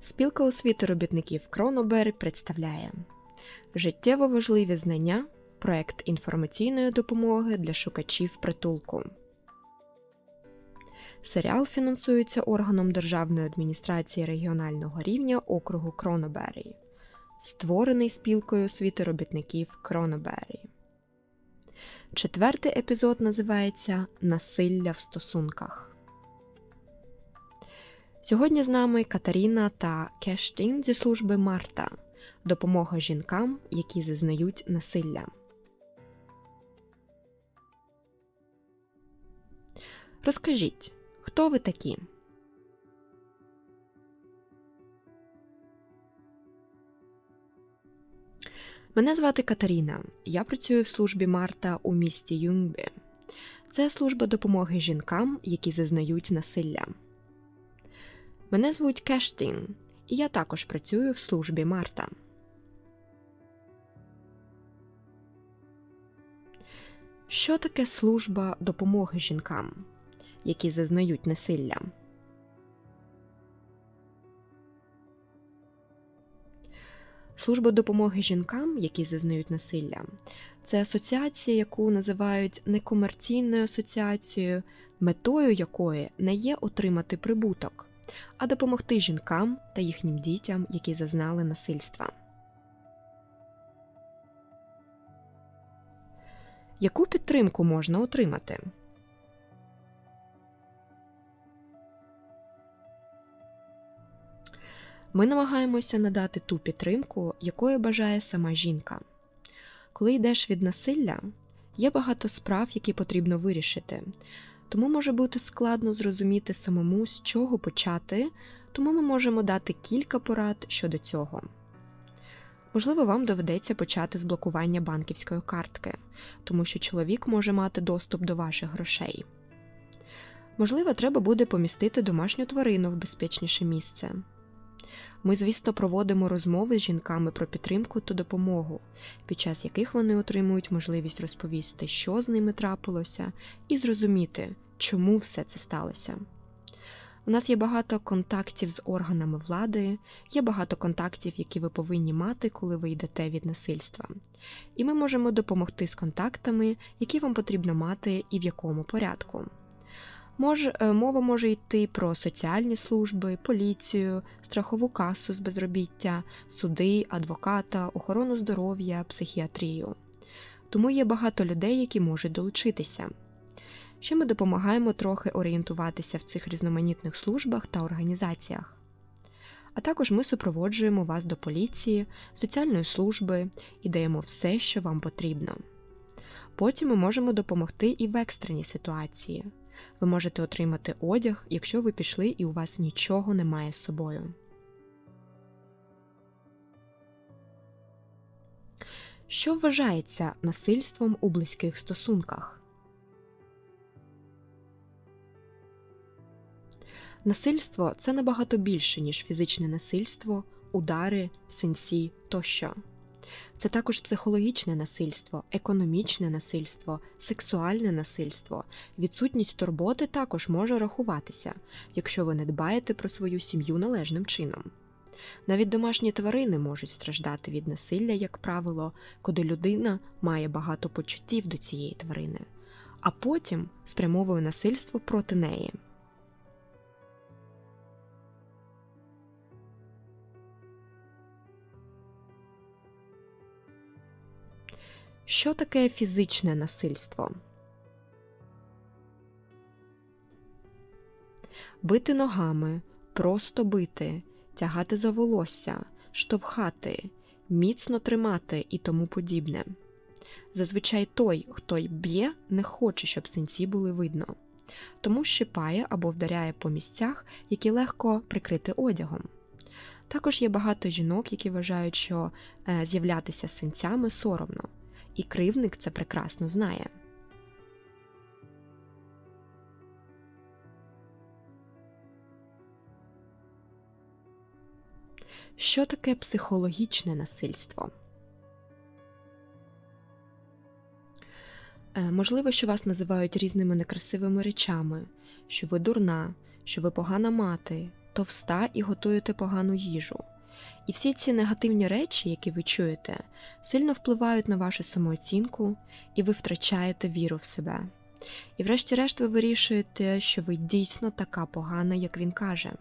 Спілка освіти робітників Кронобер представляє життєво важливі знання, проект інформаційної допомоги для шукачів притулку. Серіал фінансується органом Державної адміністрації регіонального рівня округу Кронобері, створений спілкою освіти робітників Кронобері. Четвертий епізод називається Насилля в стосунках. Сьогодні з нами Катаріна та Кештін зі служби Марта. Допомога жінкам, які зазнають насилля. Розкажіть, хто ви такі? Мене звати Катаріна. Я працюю в службі Марта у місті Юнгбі. Це служба допомоги жінкам, які зазнають насилля. Мене звуть Кештін, і я також працюю в службі Марта. Що таке служба допомоги жінкам, які зазнають насилля? Служба допомоги жінкам, які зазнають насилля, це асоціація, яку називають некомерційною асоціацією, метою якої не є отримати прибуток, а допомогти жінкам та їхнім дітям, які зазнали насильства. Яку підтримку можна отримати? Ми намагаємося надати ту підтримку, якої бажає сама жінка. Коли йдеш від насилля, є багато справ, які потрібно вирішити, тому може бути складно зрозуміти самому, з чого почати, тому ми можемо дати кілька порад щодо цього. Можливо, вам доведеться почати з блокування банківської картки, тому що чоловік може мати доступ до ваших грошей. Можливо, треба буде помістити домашню тварину в безпечніше місце. Ми, звісно, проводимо розмови з жінками про підтримку та допомогу, під час яких вони отримують можливість розповісти, що з ними трапилося, і зрозуміти, чому все це сталося. У нас є багато контактів з органами влади, є багато контактів, які ви повинні мати, коли ви йдете від насильства. І ми можемо допомогти з контактами, які вам потрібно мати і в якому порядку. Мож, е, мова може йти про соціальні служби, поліцію, страхову касу з безробіття, суди, адвоката, охорону здоров'я, психіатрію. Тому є багато людей, які можуть долучитися. Ще ми допомагаємо трохи орієнтуватися в цих різноманітних службах та організаціях. А також ми супроводжуємо вас до поліції, соціальної служби і даємо все, що вам потрібно. Потім ми можемо допомогти і в екстреній ситуації. Ви можете отримати одяг, якщо ви пішли і у вас нічого немає з собою. Що вважається насильством у близьких стосунках? Насильство це набагато більше, ніж фізичне насильство, удари, синці тощо. Це також психологічне насильство, економічне насильство, сексуальне насильство. Відсутність турботи також може рахуватися, якщо ви не дбаєте про свою сім'ю належним чином. Навіть домашні тварини можуть страждати від насилля, як правило, коли людина має багато почуттів до цієї тварини, а потім спрямовує насильство проти неї. Що таке фізичне насильство? Бити ногами, просто бити, тягати за волосся, штовхати, міцно тримати і тому подібне. Зазвичай той, хто й б'є, не хоче, щоб синці були видно, тому щипає або вдаряє по місцях, які легко прикрити одягом. Також є багато жінок, які вважають, що е, з'являтися синцями соромно і кривник це прекрасно знає. Що таке психологічне насильство? Е, можливо, що вас називають різними некрасивими речами, що ви дурна, що ви погана мати, товста і готуєте погану їжу. І всі ці негативні речі, які ви чуєте, сильно впливають на вашу самооцінку, і ви втрачаєте віру в себе. І врешті-решт ви вирішуєте, що ви дійсно така погана, як він каже.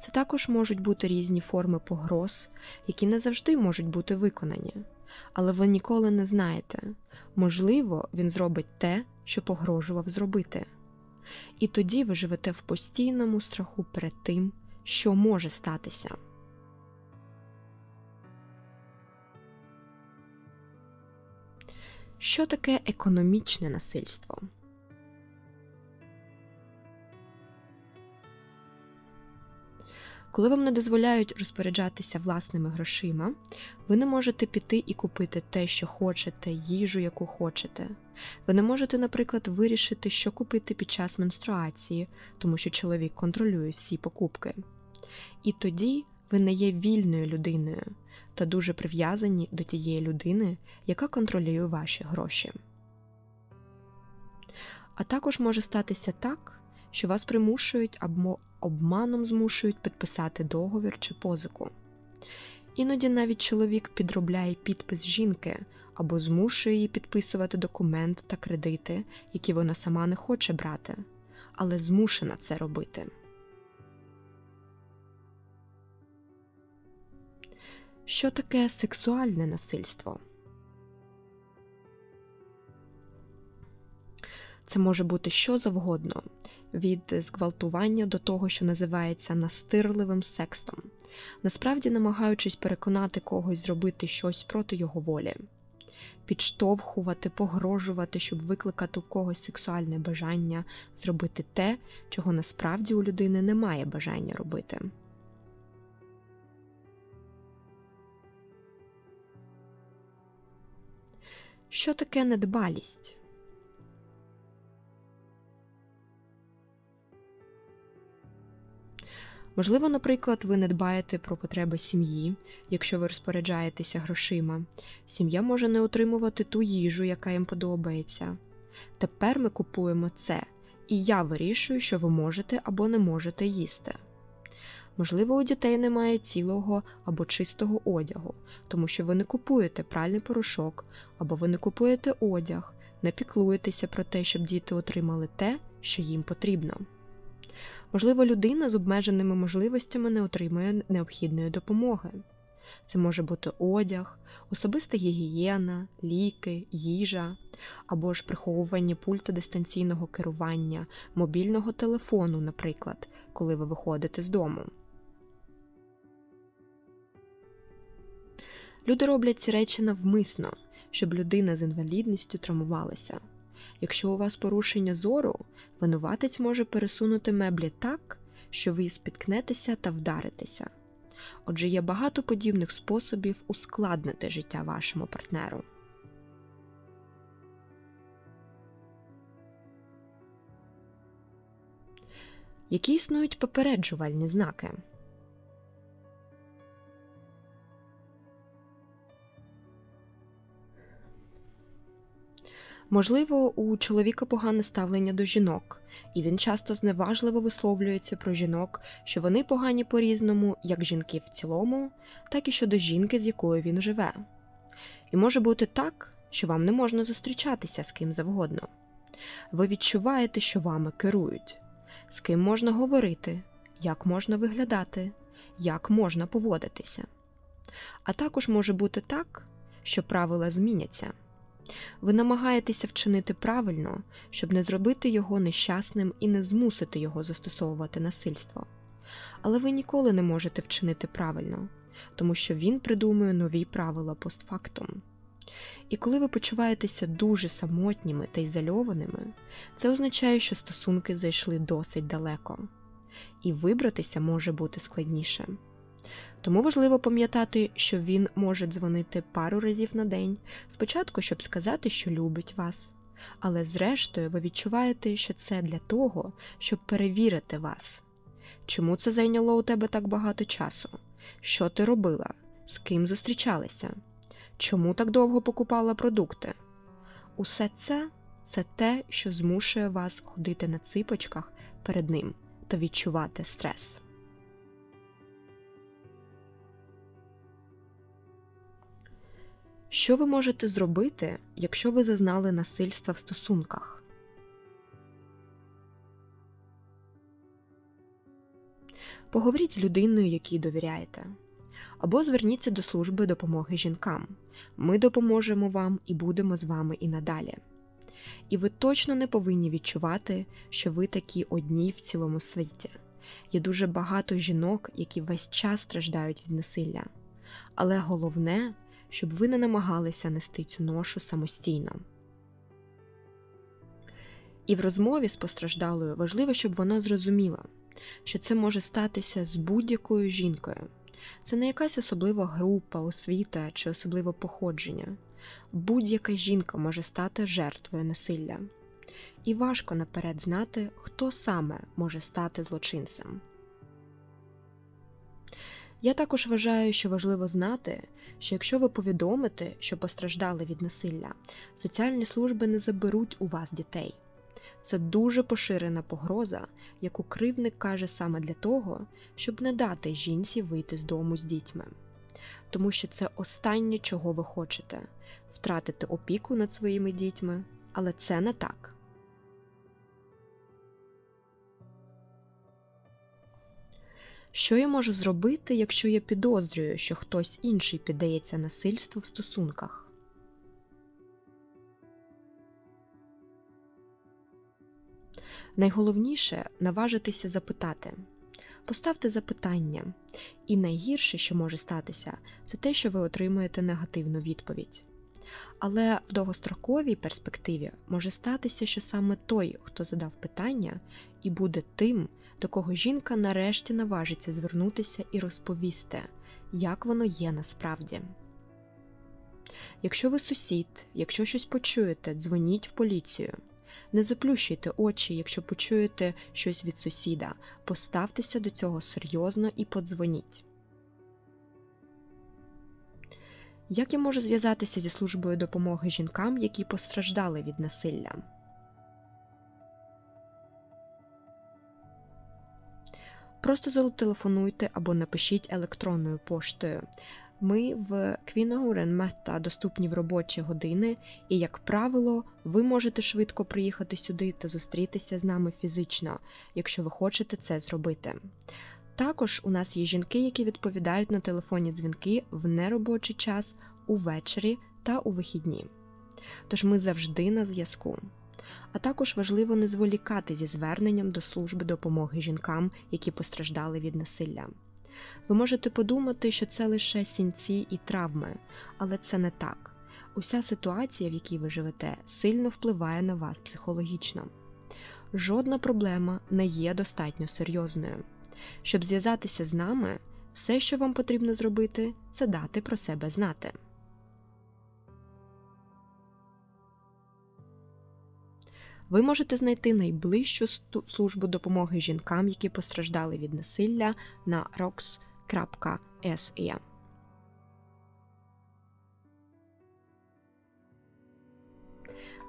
Це також можуть бути різні форми погроз, які не завжди можуть бути виконані, але ви ніколи не знаєте можливо, він зробить те, що погрожував зробити. І тоді ви живете в постійному страху перед тим, що може статися. Що таке економічне насильство? Коли вам не дозволяють розпоряджатися власними грошима, ви не можете піти і купити те, що хочете, їжу, яку хочете. Ви не можете, наприклад, вирішити, що купити під час менструації, тому що чоловік контролює всі покупки. І тоді ви не є вільною людиною та дуже прив'язані до тієї людини, яка контролює ваші гроші. А також може статися так, що вас примушують або обманом змушують підписати договір чи позику. Іноді навіть чоловік підробляє підпис жінки або змушує її підписувати документ та кредити, які вона сама не хоче брати, але змушена це робити. Що таке сексуальне насильство? Це може бути що завгодно, від зґвалтування до того, що називається настирливим секстом, насправді намагаючись переконати когось зробити щось проти його волі, підштовхувати, погрожувати, щоб викликати у когось сексуальне бажання зробити те, чого насправді у людини немає бажання робити. Що таке недбалість? Можливо, наприклад, ви не дбаєте про потреби сім'ї, якщо ви розпоряджаєтеся грошима. Сім'я може не отримувати ту їжу, яка їм подобається. Тепер ми купуємо це, і я вирішую, що ви можете або не можете їсти. Можливо, у дітей немає цілого або чистого одягу, тому що ви не купуєте пральний порошок, або ви не купуєте одяг, не піклуєтеся про те, щоб діти отримали те, що їм потрібно. Можливо, людина з обмеженими можливостями не отримує необхідної допомоги. Це може бути одяг, особиста гігієна, ліки, їжа або ж приховування пульта дистанційного керування, мобільного телефону, наприклад, коли ви виходите з дому. Люди роблять ці речі навмисно, щоб людина з інвалідністю травмувалася. Якщо у вас порушення зору, винуватець може пересунути меблі так, що ви спіткнетеся та вдаритеся. Отже, є багато подібних способів ускладнити життя вашому партнеру. Які існують попереджувальні знаки? Можливо, у чоловіка погане ставлення до жінок, і він часто зневажливо висловлюється про жінок, що вони погані по різному, як жінки в цілому, так і щодо жінки, з якою він живе. І може бути так, що вам не можна зустрічатися з ким завгодно. Ви відчуваєте, що вами керують, з ким можна говорити, як можна виглядати, як можна поводитися. А також може бути так, що правила зміняться. Ви намагаєтеся вчинити правильно, щоб не зробити його нещасним і не змусити його застосовувати насильство. Але ви ніколи не можете вчинити правильно, тому що він придумує нові правила постфактум. І коли ви почуваєтеся дуже самотніми та ізольованими, це означає, що стосунки зайшли досить далеко, і вибратися може бути складніше. Тому важливо пам'ятати, що він може дзвонити пару разів на день, спочатку, щоб сказати, що любить вас. Але зрештою ви відчуваєте, що це для того, щоб перевірити вас. Чому це зайняло у тебе так багато часу? Що ти робила? З ким зустрічалися? Чому так довго покупала продукти? Усе це це те, що змушує вас ходити на ципочках перед ним та відчувати стрес. Що ви можете зробити, якщо ви зазнали насильства в стосунках? Поговоріть з людиною, якій довіряєте. Або зверніться до служби допомоги жінкам. Ми допоможемо вам і будемо з вами і надалі. І ви точно не повинні відчувати, що ви такі одні в цілому світі. Є дуже багато жінок, які весь час страждають від насилля. Але головне, щоб ви не намагалися нести цю ношу самостійно. І в розмові з постраждалою важливо, щоб вона зрозуміла, що це може статися з будь-якою жінкою. Це не якась особлива група, освіта чи особливе походження. Будь-яка жінка може стати жертвою насилля. І важко наперед знати, хто саме може стати злочинцем. Я також вважаю, що важливо знати, що якщо ви повідомите, що постраждали від насилля, соціальні служби не заберуть у вас дітей. Це дуже поширена погроза, яку кривник каже саме для того, щоб не дати жінці вийти з дому з дітьми. Тому що це останнє, чого ви хочете втратити опіку над своїми дітьми, але це не так. Що я можу зробити, якщо я підозрюю, що хтось інший піддається насильству в стосунках? Найголовніше наважитися запитати. Поставте запитання, і найгірше, що може статися, це те, що ви отримуєте негативну відповідь. Але в довгостроковій перспективі може статися, що саме той, хто задав питання, і буде тим, до кого жінка нарешті наважиться звернутися і розповісти, як воно є насправді. Якщо ви сусід, якщо щось почуєте, дзвоніть в поліцію. Не заплющуйте очі, якщо почуєте щось від сусіда, поставтеся до цього серйозно і подзвоніть. Як я можу зв'язатися зі службою допомоги жінкам, які постраждали від насилля? Просто зателефонуйте або напишіть електронною поштою. Ми в Квіногурен Мета доступні в робочі години, і, як правило, ви можете швидко приїхати сюди та зустрітися з нами фізично, якщо ви хочете це зробити. Також у нас є жінки, які відповідають на телефонні дзвінки в неробочий час увечері та у вихідні. Тож ми завжди на зв'язку. А також важливо не зволікати зі зверненням до служби допомоги жінкам, які постраждали від насилля. Ви можете подумати, що це лише сінці і травми, але це не так. Уся ситуація, в якій ви живете, сильно впливає на вас психологічно. Жодна проблема не є достатньо серйозною. Щоб зв'язатися з нами, все, що вам потрібно зробити, це дати про себе знати. Ви можете знайти найближчу службу допомоги жінкам, які постраждали від насилля на rox.se.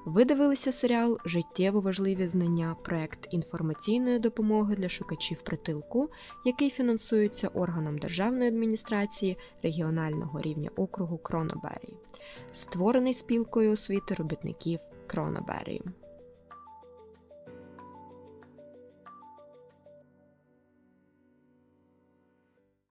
Ви дивилися серіал Життєво важливі знання, проект інформаційної допомоги для шукачів притилку, який фінансується органом державної адміністрації регіонального рівня округу Кронобері, створений спілкою освіти робітників Кронобері.